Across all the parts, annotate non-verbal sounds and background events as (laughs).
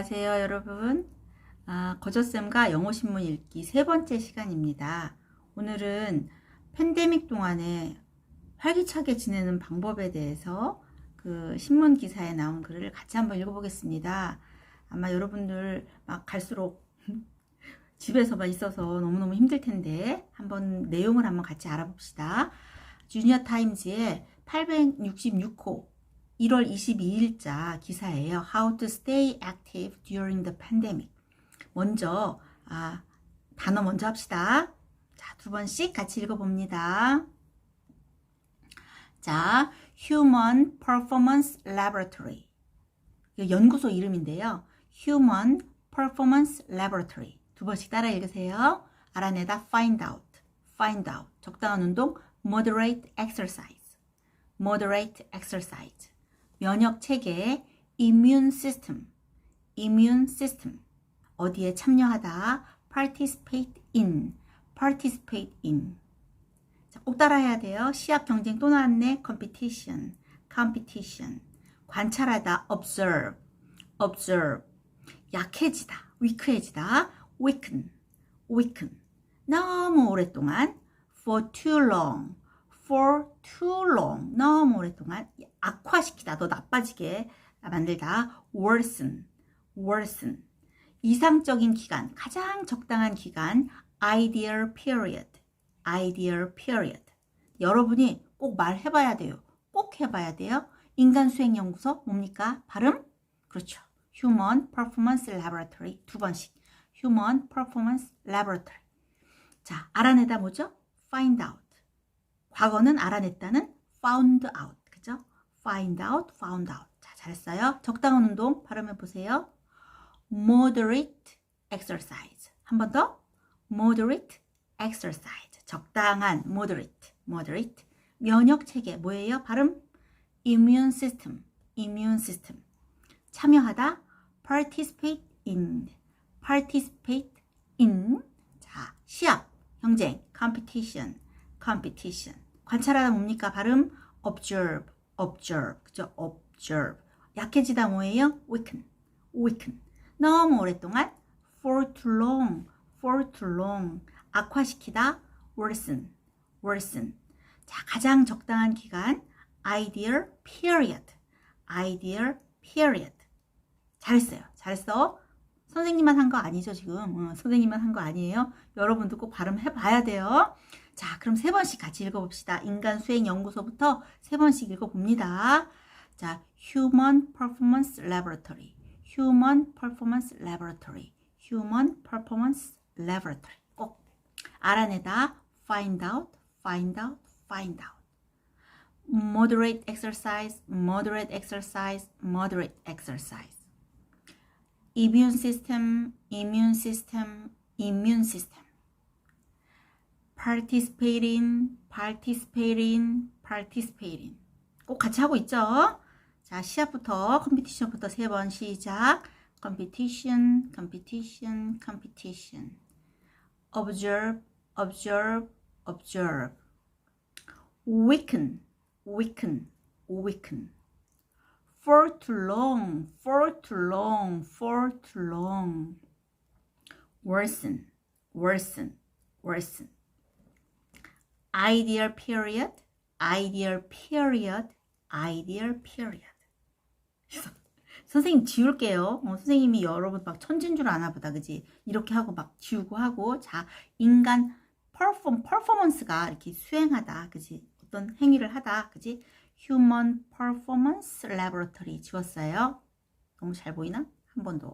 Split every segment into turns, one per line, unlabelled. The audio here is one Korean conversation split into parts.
안녕하세요, 여러분. 아, 거저쌤과 영어신문 읽기 세 번째 시간입니다. 오늘은 팬데믹 동안에 활기차게 지내는 방법에 대해서 그 신문 기사에 나온 글을 같이 한번 읽어보겠습니다. 아마 여러분들 막 갈수록 (laughs) 집에서만 있어서 너무너무 힘들 텐데 한번 내용을 한번 같이 알아봅시다. 주니어 타임즈의 866호 1월 22일자 기사예요. How to stay active during the pandemic. 먼저 아, 단어 먼저 합시다. 자, 두 번씩 같이 읽어봅니다. 자, Human Performance Laboratory. 연구소 이름인데요. Human Performance Laboratory. 두 번씩 따라 읽으세요. 알아내다 find out, find out. 적당한 운동 moderate exercise, moderate exercise. 면역 체계 immune system, immune system. 어디에 참여하다 participate in, participate in. 자, 꼭 따라해야 돼요. 시합 경쟁 또 나왔네. competition, competition. 관찰하다 observe, observe. 약해지다, weak해지다, weaken, weaken. 너무 오랫동안 for too long, for too long. 너무 오랫동안 악화시키다, 더 나빠지게 만들다 worsen, worsen. 이상적인 기간, 가장 적당한 기간 ideal period, ideal period. 여러분이 꼭 말해봐야 돼요. 꼭 해봐야 돼요. 인간수행연구소 뭡니까? 발음? 그렇죠. Human Performance Laboratory 두 번씩. Human Performance Laboratory. 자, 알아내다 뭐죠? Find out. 과거는 알아냈다는 found out. 그죠? Find out, found out. 자, 잘했어요. 적당한 운동 발음해 보세요. Moderate exercise. 한 번 더. Moderate exercise. 적당한 moderate, moderate. 면역 체계 뭐예요? 발음 immune system, immune system. 참여하다 participate in, participate in. 자, 시합, 경쟁, competition, competition. 관찰하다 뭡니까? 발음 observe, observe. 그죠? observe. 약해지다 뭐예요? weaken, weaken. 너무 오랫동안 for too long, for too long. 악화시키다 worsen, worsen. 자, 가장 적당한 기간 ideal period, ideal period. 잘했어요. 잘했어. 선생님만 한 거 아니죠, 지금. 어, 선생님만 한 거 아니에요. 여러분도 꼭 발음해 봐야 돼요. 자, 그럼 세 번씩 같이 읽어봅시다. 인간 수행 연구소부터 세 번씩 읽어봅니다. 자, Human Performance Laboratory, Human Performance Laboratory, Human Performance Laboratory. 꼭 알아내다 find out, find out, find out. Moderate exercise, moderate exercise, moderate exercise. Immune system, immune system, immune system. Participating, participating, participating. 꼭 같이 하고 있죠? 자, 시합부터, 컴피티션부터 세 번 시작. competition, competition, competition. observe, observe, observe. weaken, weaken, weaken. for too long, for too long, for too long. worsen, worsen, worsen. Ideal period, ideal period, ideal period. (laughs) 선생님 지울게요. 어, 선생님이 여러분 막 천진 줄 아나 보다, 그지? 이렇게 하고 막 지우고 하고, 자, 인간 퍼폼, 퍼포먼스가 이렇게 수행하다, 그지? 어떤 행위를 하다, 그지? Human Performance Laboratory 지웠어요. 너무 잘 보이나? 한 번 더.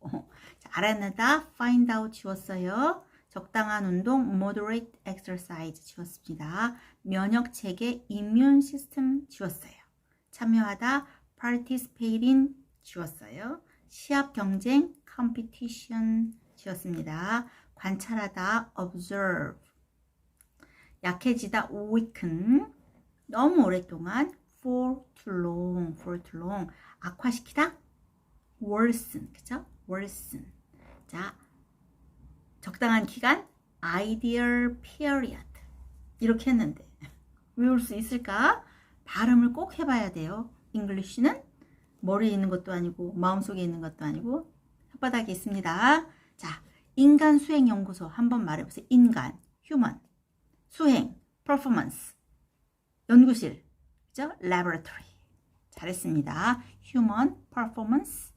(laughs) 자, 알아내다, find out 지웠어요. 적당한 운동, moderate exercise 지웠습니다. 면역 체계, immune system 지웠어요. 참여하다, participating 지웠어요. 시합 경쟁, competition 지웠습니다. 관찰하다, observe. 약해지다, weaken. 너무 오랫동안, for too long, for too long. 악화시키다, worsen. 그죠? worsen. 자, 적당한 기간 ideal period 이렇게 했는데 외울 수 있을까? 발음을 꼭 해봐야 돼요. 잉글리쉬는 머리에 있는 것도 아니고 마음속에 있는 것도 아니고 혓바닥에 있습니다. 자, 인간 수행 연구소 한번 말해보세요. 인간, human, 수행, performance, 연구실, 그죠? laboratory. 잘했습니다. human, performance,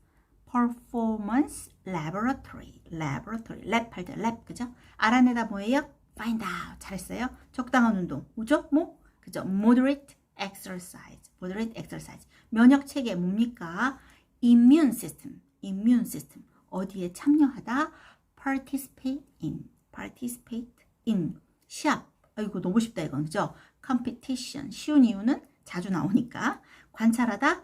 performance, laboratory, laboratory, lab 할때 lab, 그죠? 알아내다 뭐예요? find out. 잘했어요. 적당한 운동. 뭐죠? 뭐? 그죠? moderate exercise, moderate exercise. 면역 체계 뭡니까? immune system, immune system. 어디에 참여하다? participate in, participate in. 시합. 아이고 너무 쉽다 이건 그죠? competition. 쉬운 이유는 자주 나오니까. 관찰하다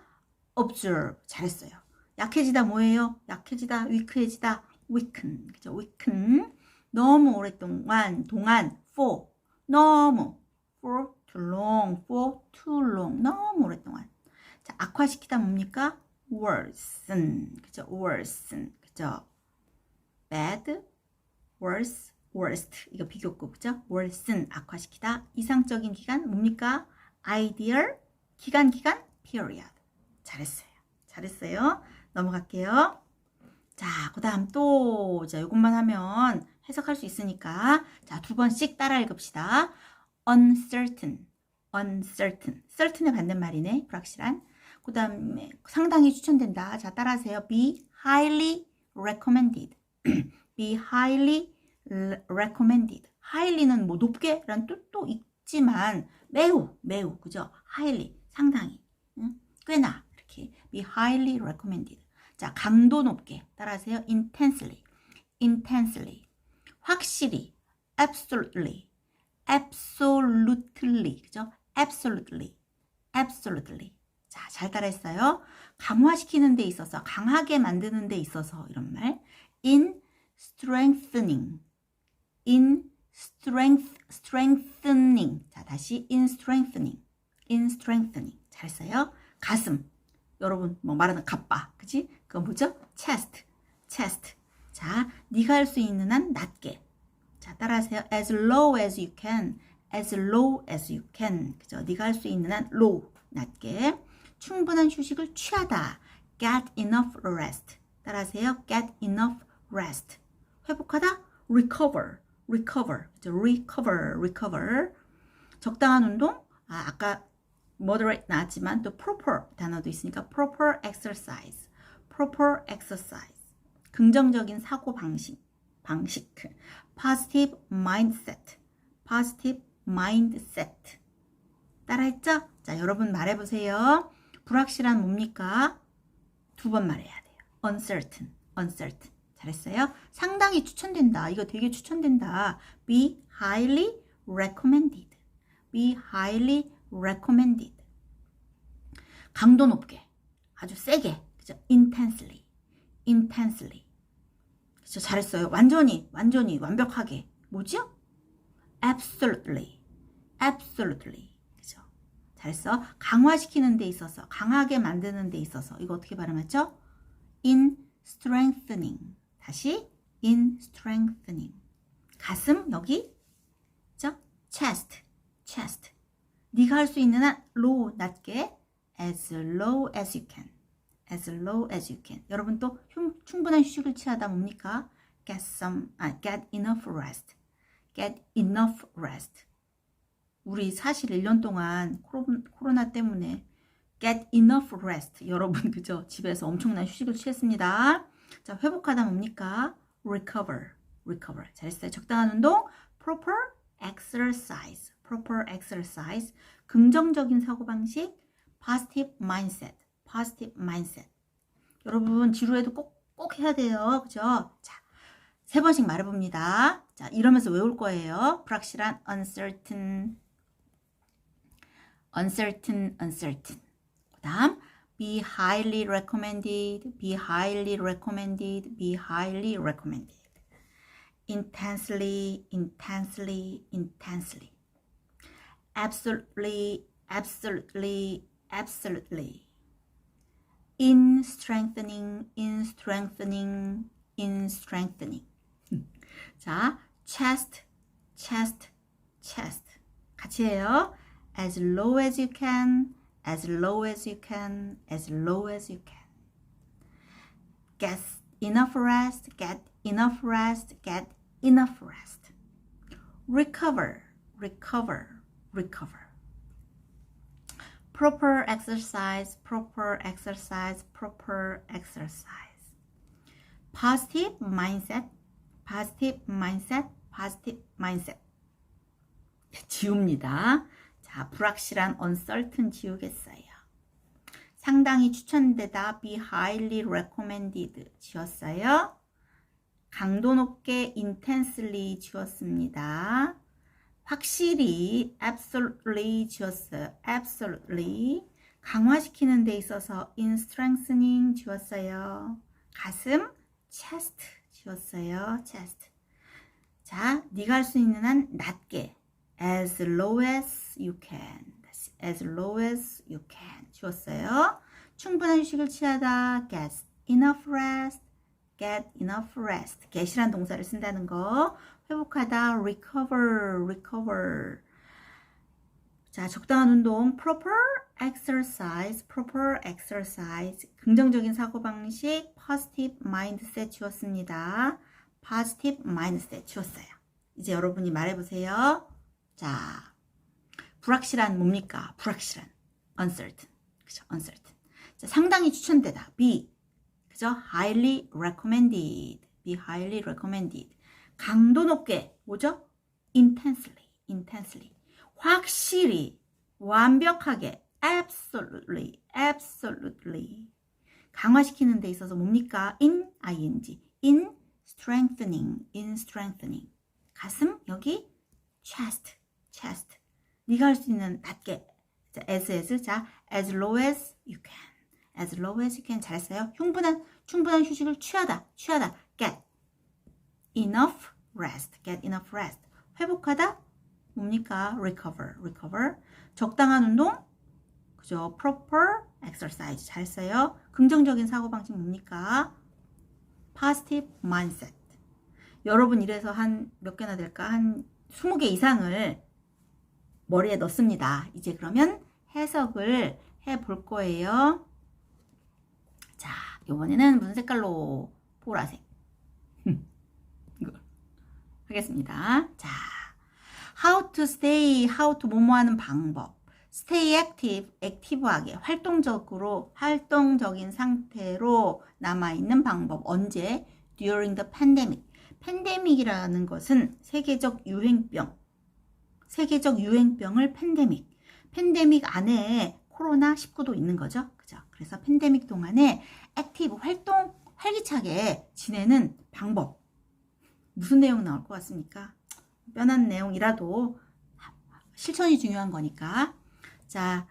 observe. 잘했어요. 약해지다 뭐예요? 약해지다, 위크해지다, weaken. 그죠? weaken. 너무 오랫동안, 동안, for. 너무. for too long, for too long. 너무 오랫동안. 자, 악화시키다 뭡니까? worsen. 그죠? worsen. 그죠? bad, worse, worst. 이거 비교급, 그죠? worsen. 악화시키다. 이상적인 기간 뭡니까? ideal, 기간, 기간, period. 잘했어요. 잘했어요. 넘어갈게요. 자, 그 다음 또, 자, 요것만 하면 해석할 수 있으니까. 자, 두 번씩 따라 읽읍시다. uncertain, uncertain. certain의 반대말이네. 불확실한. 그 다음에 상당히 추천된다. 자, 따라하세요. be highly recommended. be highly recommended. highly는 뭐 높게 라는 뜻도 있지만 매우, 매우, 그죠? highly, 상당히, 응? 꽤나 이렇게 be highly recommended. 자, 강도 높게 따라하세요. intensely, intensely. 확실히, absolutely, absolutely, 그죠? absolutely, absolutely. 자, 잘 따라했어요. 강화시키는 데 있어서, 강하게 만드는 데 있어서 이런 말. in strengthening, in strength, strengthening. 자, 다시 in strengthening, in strengthening. 잘했어요. 가슴. 여러분 뭐 말하는 갑바, 그지? 그건 뭐죠? chest, chest. 자, 네가 할 수 있는 한 낮게. 자, 따라하세요. as low as you can, as low as you can. 그죠? 네가 할 수 있는 한 low, 낮게. 충분한 휴식을 취하다. get enough rest. 따라하세요. get enough rest. 회복하다. recover, recover. 그죠? recover, recover. 적당한 운동. 아, 아까 moderate 나왔지만 또 proper 단어도 있으니까 proper exercise, proper exercise. 긍정적인 사고 방식, 방식. positive mindset, positive mindset. 따라했죠? 자, 여러분 말해보세요. 불확실한 뭡니까? 두 번 말해야 돼요. uncertain, uncertain. 잘했어요? 상당히 추천된다. 이거 되게 추천된다. be highly recommended. be highly recommended. 강도 높게, 아주 세게, 그죠? intensely, intensely. 그죠? 잘했어요. 완전히, 완전히, 완벽하게. 뭐죠? absolutely, absolutely. 그죠? 잘했어. 강화시키는 데 있어서, 강하게 만드는 데 있어서. 이거 어떻게 발음하죠? in strengthening. 다시, in strengthening. 가슴, 여기, 그죠? chest, chest. 네가 할 수 있는 한 low 낮게 as low as you can. as low as you can. 여러분 또 흉, 충분한 휴식을 취하다 뭡니까? get some 아 get enough rest. get enough rest. 우리 사실 1년 동안 코로나 때문에 get enough rest. 여러분 그죠? 집에서 엄청난 휴식을 취했습니다. 자, 회복하다 뭡니까? recover. recover. 잘했어요. 적당한 운동 proper exercise. Proper exercise, 긍정적인 사고방식, positive mindset, positive mindset. 여러분 지루해도 꼭, 꼭 해야 돼요. 그죠? 자, 세 번씩 말해봅니다. 자, 이러면서 외울 거예요. 불확실한 uncertain, uncertain, uncertain. 그 다음, be highly recommended, be highly recommended, be highly recommended. intensely, intensely, intensely. absolutely, absolutely, absolutely. In strengthening, in strengthening, in strengthening. (laughs) 자, chest, chest, chest. 같이 해요. As low as you can, as low as you can, as low as you can. Get enough rest, get enough rest, get enough rest. Recover, recover, recover. Proper exercise, proper exercise, proper exercise. Positive mindset, positive mindset, positive mindset. 지웁니다. 자, 불확실한 uncertain 지우겠어요. 상당히 추천되다 be highly recommended 지웠어요. 강도 높게 intensely 지웠습니다. 확실히 absolutely 지웠어요. absolutely 강화시키는 데 있어서 in strengthening 지웠어요. 가슴 chest 지웠어요. chest 자, 네가 할 수 있는 한 낮게 as low as you can as low as you can 지웠어요. 충분한 휴식을 취하다 get enough rest get enough rest get이란 동사를 쓴다는 거 회복하다 recover recover 자 적당한 운동 proper exercise proper exercise 긍정적인 사고방식 positive mindset 지웠습니다 positive mindset 지웠어요 이제 여러분이 말해보세요 자 불확실한 뭡니까 불확실한 uncertain 그죠 uncertain 자, 상당히 추천되다 be 그죠 highly recommended be highly recommended 강도 높게 뭐죠? intensely, intensely. 확실히, 완벽하게, absolutely, absolutely. 강화시키는 데 있어서 뭡니까? in, ing, in strengthening, in strengthening. 가슴, 여기 chest, chest. 네가 할 수 있는 낮게. 자, as, as, 자, as low as you can. as low as you can. 잘했어요. 충분한, 충분한 휴식을 취하다, 취하다. get. Enough rest, get enough rest. 회복하다 뭡니까? recover, recover. 적당한 운동, 그죠? proper exercise 잘 써요. 긍정적인 사고 방식 뭡니까? positive mindset. 여러분 이래서 한 몇 개나 될까? 한 20개 이상을 머리에 넣습니다. 이제 그러면 해석을 해 볼 거예요. 자, 이번에는 무슨 색깔로? 보라색. 하겠습니다. 자, how to stay, how to 뭐뭐 하는 방법. stay active, 액티브하게, 활동적으로, 활동적인 상태로 남아있는 방법. 언제? during the pandemic. 팬데믹이라는 것은 세계적 유행병. 세계적 유행병을 팬데믹. 팬데믹 안에 코로나19도 있는 거죠. 그죠? 그래서 팬데믹 동안에 액티브, 활동, 활기차게 지내는 방법. 무슨 내용 나올 것 같습니까? 뼈난 내용이라도 실천이 중요한 거니까. 자,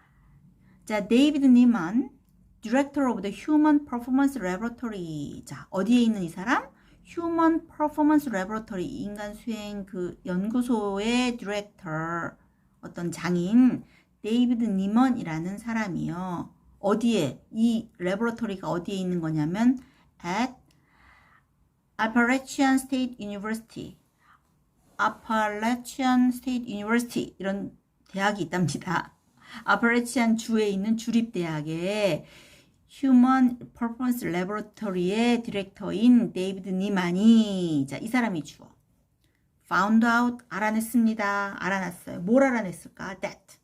자, 데이비드 니먼, Director of the Human Performance Laboratory. 자, 어디에 있는 이 사람? Human Performance Laboratory. 인간 수행 그 연구소의 디렉터, 어떤 장인, 데이비드 니먼이라는 사람이요. 어디에, 이 레버러터리가 어디에 있는 거냐면, at Appalachian State University, Appalachian State University 이런 대학이 있답니다. 아파레치안 주에 있는 주립대학의 Human Performance Laboratory의 디렉터인 데이비드 니만이 자, 이 사람이 주어 found out 알아냈습니다. 알아냈어요. 뭘 알아냈을까? that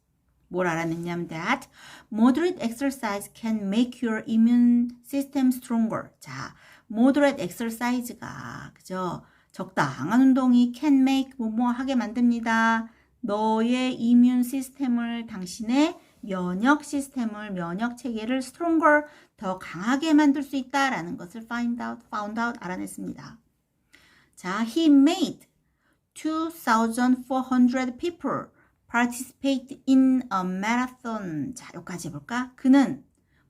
뭘 알아냈냐면 that moderate exercise can make your immune system stronger. 자, moderate exercise가 그죠? 적당한 운동이 can make 뭐뭐 하게 만듭니다. 너의 이뮨 시스템을 당신의 면역 시스템을 면역 체계를 stronger 더 강하게 만들 수 있다라는 것을 find out, found out 알아냈습니다. 자, he made 2,400 people participate in a marathon. 자, 여기까지 해볼까? 그는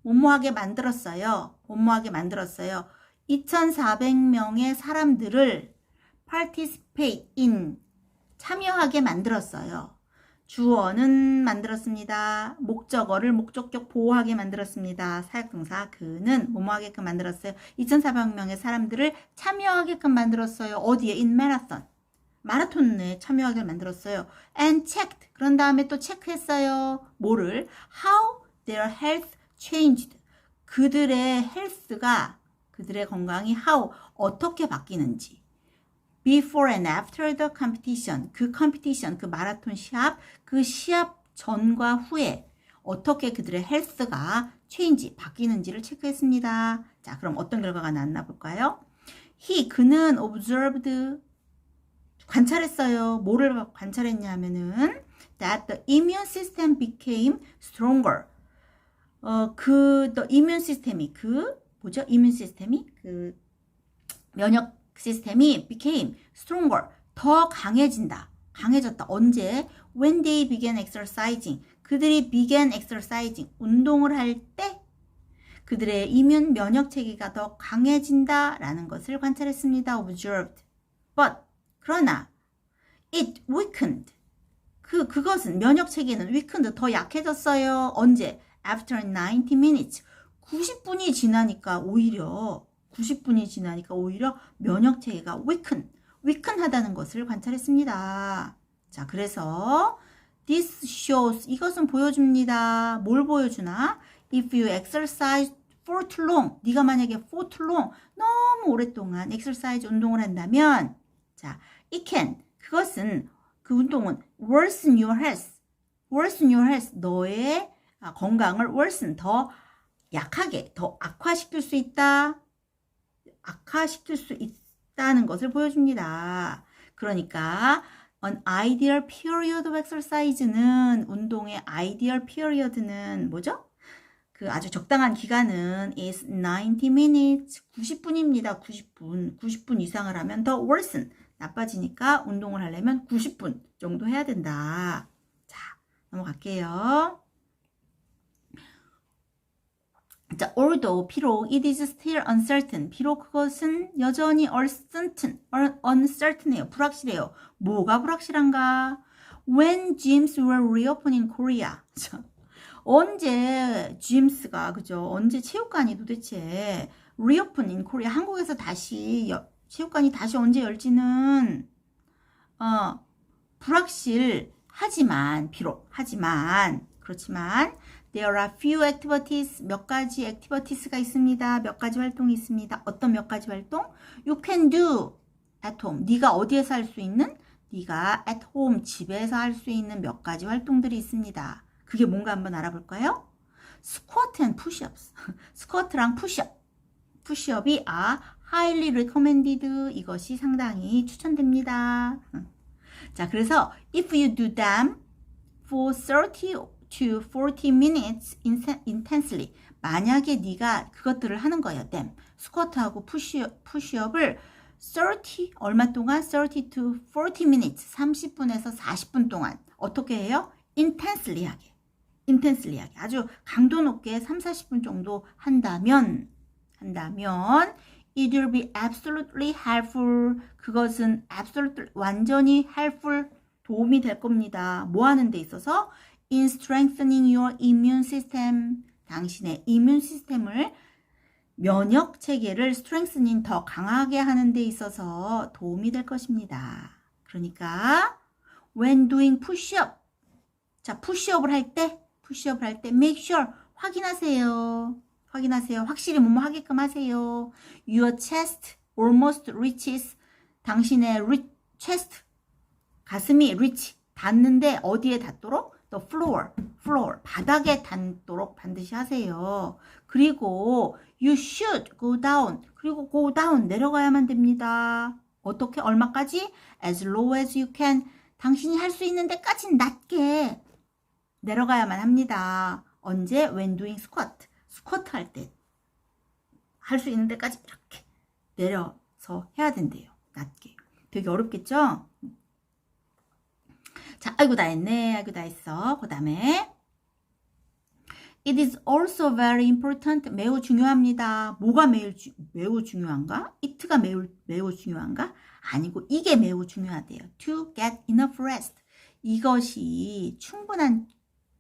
뭐뭐하게 만들었어요. 뭐뭐하게 만들었어요. 2,400명의 사람들을 participate in 참여하게 만들었어요. 주어는 만들었습니다. 목적어를 목적격 보호하게 만들었습니다. 사역동사 그는 뭐뭐하게끔 만들었어요. 2,400명의 사람들을 참여하게끔 만들었어요. 어디에? in marathon. 마라톤에 참여하게 만들었어요. and checked. 그런 다음에 또 체크했어요. 뭐를? how their health changed. 그들의 헬스가 그들의 건강이 how 어떻게 바뀌는지 before and after the competition 그 competition 그 마라톤 시합 그 시합 전과 후에 어떻게 그들의 헬스가 change 바뀌는지를 체크했습니다. 자, 그럼 어떤 결과가 나왔나 볼까요? he 그는 observed 관찰했어요. 뭐를 관찰했냐면은 that the immune system became stronger. 어, 그 the immune system이 그 뭐죠? immune system이 그 면역 시스템이 became stronger. 더 강해진다. 강해졌다. 언제? When they began exercising. 그들이 began exercising. 운동을 할 때 그들의 이뮨 면역 체계가 더 강해진다라는 것을 관찰했습니다. observed. But 그러나 it weakened. 그 그것은 면역 체계는 weakened 더 약해졌어요. 언제? After 90 minutes. 90분이 지나니까 오히려 90분이 지나니까 오히려 면역 체계가 weaken, weaken하다는 것을 관찰했습니다. 자, 그래서 this shows 이것은 보여줍니다. 뭘 보여주나? If you exercise for too long, 네가 만약에 for too long 너무 오랫동안 exercise 운동을 한다면, 자, it can 그것은 그 운동은 worsen your health, worsen your health 너의 아, 건강을 worsen 더 약하게 더 악화시킬 수 있다. 악화시킬 수 있다는 것을 보여줍니다. 그러니까 an ideal period of exercise는 운동의 ideal period는 뭐죠? 그 아주 적당한 기간은 is 90 minutes 90분입니다. 90분 90분 이상을 하면 더 worsen 나빠지니까 운동을 하려면 90분 정도 해야 된다. 자 넘어갈게요. 자, although 비록 it is still uncertain. 비록 그것은 여전히 uncertain, uncertain해요. 불확실해요. 뭐가 불확실한가? When gyms were reopening Korea. 자, 언제 gyms가 그죠? 언제 체육관이 도대체 reopen in Korea 한국에서 다시 여, 체육관이 다시 언제 열지는 어 불확실하지만 비록 하지만 그렇지만 There are few activities. 몇 가지 activities가 있습니다. 몇 가지 활동이 있습니다. 어떤 몇 가지 활동? You can do at home. 네가 어디에서 할 수 있는? 네가 at home 집에서 할 수 있는 몇 가지 활동들이 있습니다. 그게 뭔가 한번 알아볼까요? 스쿼트 앤 푸시업스. 스쿼트랑 푸시업. 푸시업이 are highly recommended. 이것이 상당히 추천됩니다. 자, 그래서 if you do them for 30 to 40 minutes intensely. 만약에 네가 그것들을 하는 거예요. them. 스쿼트하고 푸시업, 푸시업을 30 얼마 동안 30 to 40 minutes 30분에서 40분 동안 어떻게 해요? intensely 하게. intensely 하게. 아주 강도 높게 3, 40분 정도 한다면 한다면 it will be absolutely helpful. 그것은 absolutely 완전히 helpful 도움이 될 겁니다. 뭐 하는 데 있어서 in strengthening your immune system. 당신의 이뮨 시스템을 면역 체계를 strengthening 더 강하게 하는 데 있어서 도움이 될 것입니다. 그러니까 when doing push-up 자, 푸시업을 할 때, 푸시업을 할 때 make sure 확인하세요. 확인하세요. 확실히 뭐뭐 하게끔 하세요. Your chest almost reaches 당신의 chest 가슴이 reach 닿는데 어디에 닿도록? The floor, floor, 바닥에 닿도록 반드시 하세요. 그리고 you should go down, 그리고 go down, 내려가야만 됩니다. 어떻게, 얼마까지? as low as you can. 당신이 할 수 있는 데까지 낮게 내려가야만 합니다. 언제? when doing squat. 스쿼트 할 때. 할 수 있는 데까지 이렇게 내려서 해야 된대요. 낮게. 되게 어렵겠죠? 자, 아이고 다 했네. 아이고 다 했어. 그 다음에 It is also very important. 매우 중요합니다. 뭐가 매우, 주, 매우 중요한가? it가 매우, 매우 중요한가? 아니고 이게 매우 중요하대요. To get enough rest. 이것이 충분한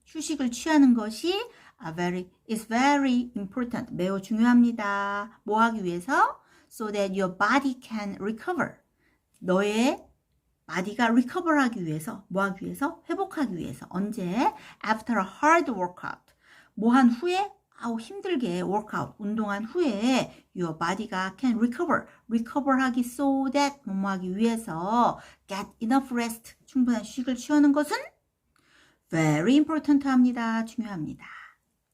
휴식을 취하는 것이 very, is very important. 매우 중요합니다. 뭐 하기 위해서? So that your body can recover. 너의 바디가 recover하기 위해서 뭐 하기 위해서 회복하기 위해서 언제 after a hard workout 뭐 한 후에 아우 힘들게 workout 운동한 후에 your body가 can recover recover하기 so that 뭐뭐하기 위해서 get enough rest 충분한 휴식을 취하는 것은 very important 합니다 중요합니다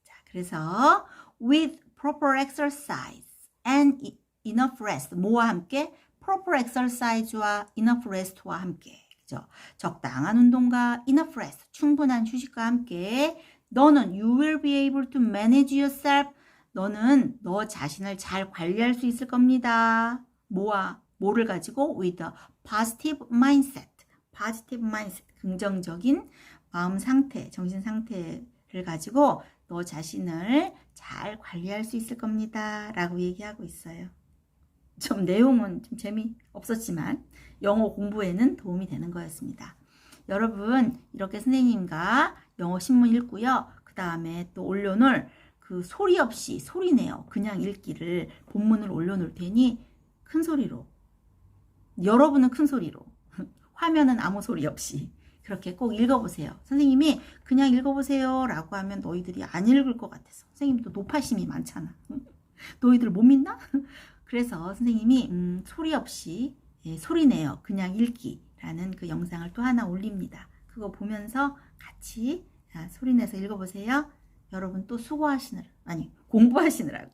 자 그래서 with proper exercise and e- enough rest 뭐와 함께 proper exercise와 enough rest와 함께 그죠 적당한 운동과 enough rest 충분한 휴식과 함께 너는 you will be able to manage yourself. 너는 너 자신을 잘 관리할 수 있을 겁니다. 뭐와 뭐를 가지고 with a positive mindset. positive mindset. 긍정적인 마음 상태, 정신 상태를 가지고 너 자신을 잘 관리할 수 있을 겁니다. 라고 얘기하고 있어요. 좀 내용은 좀 재미없었지만 영어 공부에는 도움이 되는 거였습니다. 여러분 이렇게 선생님과 영어 신문 읽고요. 그 다음에 또 올려놓을 그 소리 없이 소리 내어 그냥 읽기를 본문을 올려놓을 테니 큰 소리로 여러분은 큰 소리로 (laughs) 화면은 아무 소리 없이 그렇게 꼭 읽어보세요. 선생님이 그냥 읽어보세요 라고 하면 너희들이 안 읽을 것 같아서 선생님도 노파심이 많잖아. (laughs) 너희들 못 믿나? 그래서 선생님이 음, 소리 없이 예, 소리 내어 그냥 읽기라는 그 영상을 또 하나 올립니다. 그거 보면서 같이 자, 소리 내서 읽어보세요. 여러분 또 수고하시느라 아니 공부하시느라고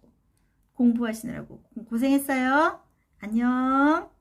공부하시느라고 고생했어요. 안녕.